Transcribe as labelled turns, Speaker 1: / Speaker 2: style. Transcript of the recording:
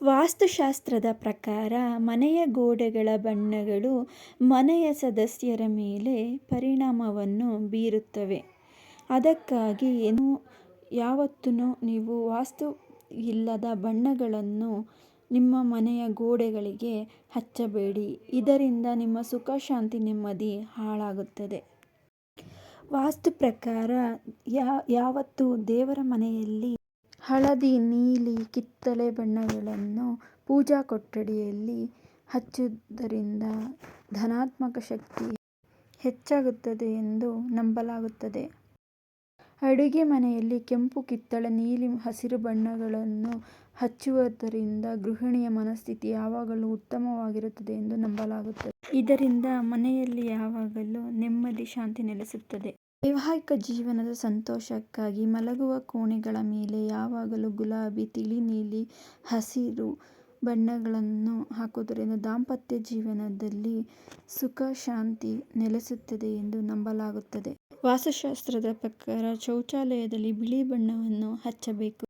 Speaker 1: ವಾಸ್ತುಶಾಸ್ತ್ರದ ಪ್ರಕಾರ ಮನೆಯ ಗೋಡೆಗಳ ಬಣ್ಣಗಳು ಮನೆಯ ಸದಸ್ಯರ ಮೇಲೆ ಪರಿಣಾಮವನ್ನು ಬೀರುತ್ತವೆ. ಅದಕ್ಕಾಗಿ ಏನು ಯಾವತ್ತೂ ನೀವು ವಾಸ್ತು ಇಲ್ಲದ ಬಣ್ಣಗಳನ್ನು ನಿಮ್ಮ ಮನೆಯ ಗೋಡೆಗಳಿಗೆ ಹಚ್ಚಬೇಡಿ. ಇದರಿಂದ ನಿಮ್ಮ ಸುಖ, ಶಾಂತಿ, ನೆಮ್ಮದಿ ಹಾಳಾಗುತ್ತದೆ. ವಾಸ್ತು ಪ್ರಕಾರ ಯಾವತ್ತೂ ದೇವರ ಮನೆಯಲ್ಲಿ ಹಳದಿ ನೀಲಿ ಕಿತ್ತಳೆ ಬಣ್ಣಗಳನ್ನು ಪೂಜಾ ಕೊಠಡಿಯಲ್ಲಿ ಹಚ್ಚುವುದರಿಂದ ಧನಾತ್ಮಕ ಶಕ್ತಿ ಹೆಚ್ಚಾಗುತ್ತದೆ ಎಂದು ನಂಬಲಾಗುತ್ತದೆ. ಅಡುಗೆ ಮನೆಯಲ್ಲಿ ಕೆಂಪು, ಕಿತ್ತಳೆ, ನೀಲಿ ಹಸಿರು ಬಣ್ಣಗಳನ್ನು ಹಚ್ಚುವುದರಿಂದ ಗೃಹಿಣಿಯ ಮನಸ್ಥಿತಿ ಯಾವಾಗಲೂ ಉತ್ತಮವಾಗಿರುತ್ತದೆ ಎಂದು ನಂಬಲಾಗುತ್ತದೆ. ಇದರಿಂದ ಮನೆಯಲ್ಲಿ ಯಾವಾಗಲೂ ನೆಮ್ಮದಿ, ಶಾಂತಿ ನೆಲೆಸುತ್ತದೆ. ವೈವಾಹಿಕ ಜೀವನದ ಸಂತೋಷಕ್ಕಾಗಿ ಮಲಗುವ ಕೋಣೆಗಳ ಮೇಲೆ ಯಾವಾಗಲೂ ಗುಲಾಬಿ, ತಿಳಿ, ನೀಲಿ, ಹಸಿರು ಬಣ್ಣಗಳನ್ನು ಹಾಕುವುದರಿಂದ ದಾಂಪತ್ಯ ಜೀವನದಲ್ಲಿ ಸುಖ, ಶಾಂತಿ ನೆಲೆಸುತ್ತದೆ ಎಂದು ನಂಬಲಾಗುತ್ತದೆ. ವಾಸ್ತುಶಾಸ್ತ್ರದ ಪ್ರಕಾರ ಶೌಚಾಲಯದಲ್ಲಿ ಬಿಳಿ ಬಣ್ಣವನ್ನು ಹಚ್ಚಬೇಕು.